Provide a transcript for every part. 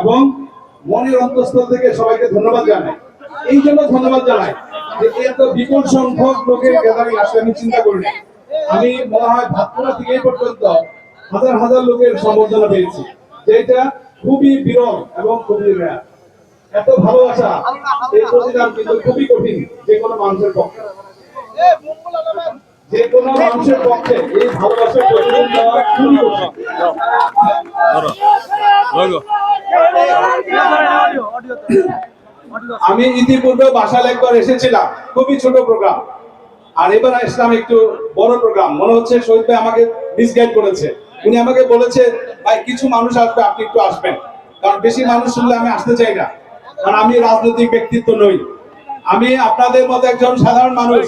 এবং মনের অন্তঃস্থল থেকে সবাইকে ধন্যবাদ এই জন্য ধন্যবাদ যে এত বিপুল সংখ্যক লোকের গ্যাদারিং আসলে আমি চিন্তা করিনি আমি মনে হয় ভাতপুরা থেকে পর্যন্ত হাজার হাজার লোকের সম্বর্ধনা পেয়েছি যেটা খুবই বিরল এবং খুবই এত ভালোবাসা এই প্রতিদান কিন্তু খুবই কঠিন যে কোনো মানুষের পক্ষে। যে কোনো মানুষের পক্ষে এই ভালোবাসার প্রতিদান দেওয়া খুবই কঠিন। আমি ইতিপূর্বে বাসাল একবার এসেছিলাম। খুবই ছোট প্রোগ্রাম আর এবার আসলাম একটু বড় প্রোগ্রাম মনে হচ্ছে শহীদ ভাই আমাকে মিসগাইড করেছে। উনি আমাকে বলেছে, ভাই, কিছু মানুষ আসবে, আপনি একটু আসবেন। কারণ বেশি মানুষ শুনলে আমি আসতে চাই না। কারণ আমি রাজনৈতিক ব্যক্তিত্ব নই। আমি আপনাদের মতো একজন সাধারণ মানুষ।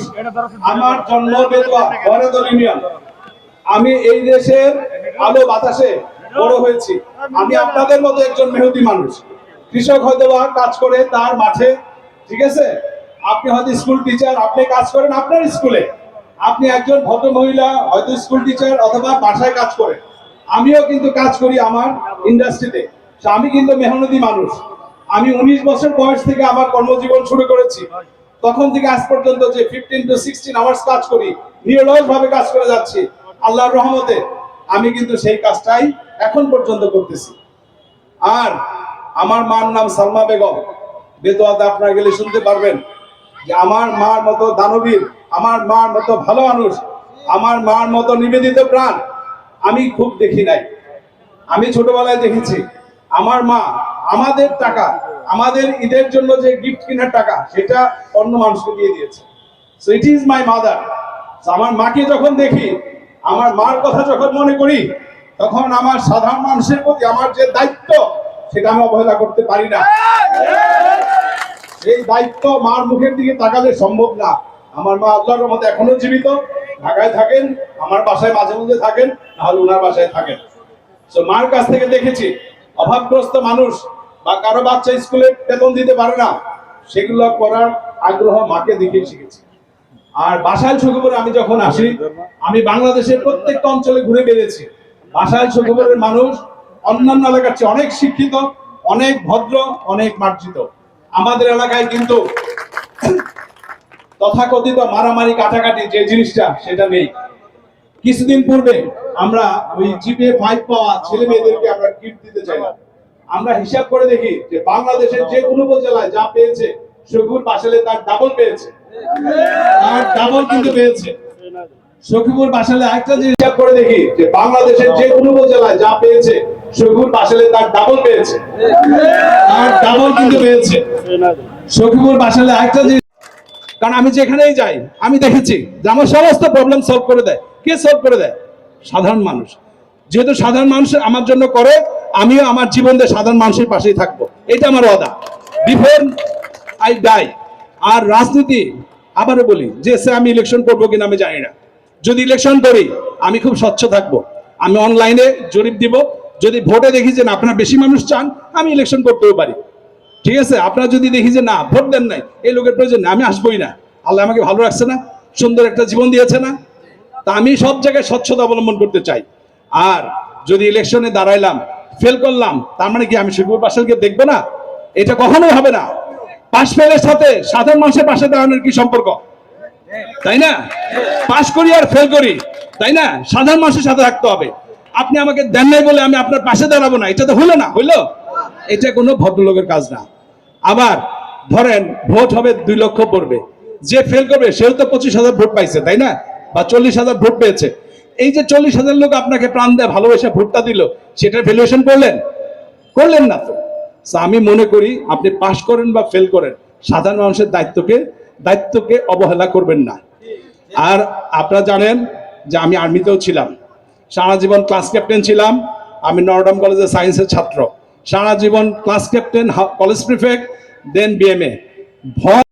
আমার জন্ম বরেদল ইউনিয়ন। আমি এই দেশের আলো বাতাসে বড় হয়েছি। আমি আপনাদের মতো একজন মেহতি মানুষ। কৃষক হয়তো কাজ করে তার মাঠে, ঠিক আছে? আপনি হয়তো স্কুল টিচার, আপনি কাজ করেন আপনার স্কুলে। আপনি একজন ভদ্র মহিলা, হয়তো স্কুল টিচার অথবা বাসায় কাজ করেন। আমিও কিন্তু কাজ করি আমার ইন্ডাস্ট্রিতে। আমি কিন্তু মেহনতি মানুষ। আমি উনিশ বছর বয়স থেকে আমার কর্মজীবন শুরু করেছি। তখন থেকে আজ পর্যন্ত যে ফিফটিন টু সিক্সটিন আওয়ার্স কাজ করি নিরলস ভাবে কাজ করে যাচ্ছি। আল্লাহর রহমতে। আমি কিন্তু সেই কাজটাই এখন পর্যন্ত করতেছি। আর আমার মার নাম সালমা বেগম। বেতোয়াতে আপনারা গেলে শুনতে পারবেন যে আমার মার মতো দানবীর, আমার মার মতো ভালো মানুষ, আমার মার মতো নিবেদিত প্রাণ আমি খুব দেখি নাই। আমি ছোটবেলায় দেখেছি, আমার মা আমাদের টাকা, আমাদের ঈদের জন্য যে গিফট কেনার টাকা, সেটা অন্য মানুষকে দিয়ে দিয়েছে। So it is my mother আমার মাকে যখন দেখি আমার মার কথা যখন মনে করি, তখন আমার সাধারণ মানুষের প্রতি আমার যে দায়িত্ব, সেটা আমি অবহেলা করতে পারি না। এই দায়িত্ব মার মুখের দিকে তাকালে সম্ভব না। আমার মা আল্লাহর মতো এখনও জীবিত। ঢাকায় থাকেন, আমার বাসায় মাঝে মধ্যে থাকেন, নাহলে ওনার বাসায় থাকেন। তো মার কাছ থেকে দেখেছি, অভাবগ্রস্ত মানুষ বা কারও বাচ্চা স্কুলে বেতন দিতে পারে না, সেগুলো করার আগ্রহ মাকে দেখে শিখেছি। আর বাসায় সুখবরে আমি যখন আসি, আমি বাংলাদেশের প্রত্যেকটা অঞ্চলে ঘুরে বেড়েছি। বাসায় সুখবরের মানুষ, অন্যান্য এলাকার চেয়ে অনেক শিক্ষিত, অনেক ভদ্র, অনেক মার্জিত। আমাদের এলাকায় কিন্তু তথাকথিত মারামারি কাটাকাটি যে জিনিসটা, সেটা নেই। কিছুদিন পূর্বে আমরা ওই জিপে ফাইভ পাওয়া ছেলে মেয়েদেরকে আমরা গিফট দিতে চাইলাম। আমরা হিসাব করে দেখি যে বাংলাদেশের যে কোনো জেলায় যা পেয়েছে সখুর বাসালে তার ডাবল পেয়েছে। তার ডাবল কিন্তু পেয়েছে সখীপুর বাসালে একটা জিনিস হিসাব করে দেখি, যে বাংলাদেশের যে কোনো জেলায় যা পেয়েছে, সখীপুর বাসালে তার ডাবল পেয়েছে। তার ডাবল কিন্তু পেয়েছে সখীপুর বাসালে একটা জিনিস কারণ আমি যেখানেই যাই, আমি দেখেছি যে আমার সমস্ত প্রবলেম সলভ করে দেয়। কে সলভ করে দেয়? সাধারণ মানুষ। যেহেতু সাধারণ মানুষ আমার জন্য করে, আমিও আমার জীবন দিয়ে সাধারণ মানুষের পাশেই থাকব। এটা আমার ওয়াদা। বিফোর আই ডাই আর রাজনীতি আবারও বলি যে সে আমি ইলেকশন করব কিনা আমি জানি না। যদি ইলেকশন করি আমি খুব স্বচ্ছ থাকব। আমি অনলাইনে জরিপ দিব। যদি ভোটে দেখি যে না আপনারা বেশি মানুষ চান আমি ইলেকশন করতেও পারি। ঠিক আছে? আপনারা যদি দেখি যে না ভোট দেন নাই এই লোকের প্রয়োজন নেই, আমি আসবোই না। আল্লাহ আমাকে ভালো রাখছে না সুন্দর একটা জীবন দিয়েছে না। তা আমি সব জায়গায় স্বচ্ছতা অবলম্বন করতে চাই। আর যদি ইলেকশনে দাঁড়াইলাম ফেল করলাম তার মানে কি আমি শিবুর পাশালকে দেখব না? এটা কখনোই হবে না। পাশ ফেলের সাথে সাধারণ মানুষের পাশে দাঁড়ানোর কি সম্পর্ক? তাই না? পাশ করি আর ফেল করি, তাই না? সাধারণ মানুষের সাথে থাকতে হবে। আপনি আমাকে দেন নাই বলে আমি আপনার পাশে দাঁড়াবো না, এটা তো হলো না, হইল? এটা কোনো ভদ্রলোকের কাজ না। আবার ধরেন, ভোট হবে দুই লক্ষ পড়বে। যে ফেল করবে, সেও তো পঁচিশ হাজার ভোট পাইছে, তাই না? বা চল্লিশ হাজার ভোট পেয়েছে। এই যে চল্লিশ হাজার লোক আপনাকে প্রাণ দেয়, ভালোবেসে, ভোটটা দিল, সেটার ভ্যালুয়েশন করলেন? করলেন না তো। আমি মনে করি আপনি পাশ করেন বা ফেল করেন, সাধারণ মানুষের দায়িত্বকে দায়িত্বকে অবহেলা করবেন না। আর আপনারা জানেন যে আমি আর্মিতেও ছিলাম। সারা জীবন ক্লাস ক্যাপ্টেন ছিলাম। আমি নরডাম কলেজের সায়েন্সের ছাত্র। সারা জীবন class captain college prefect then BMA ভয়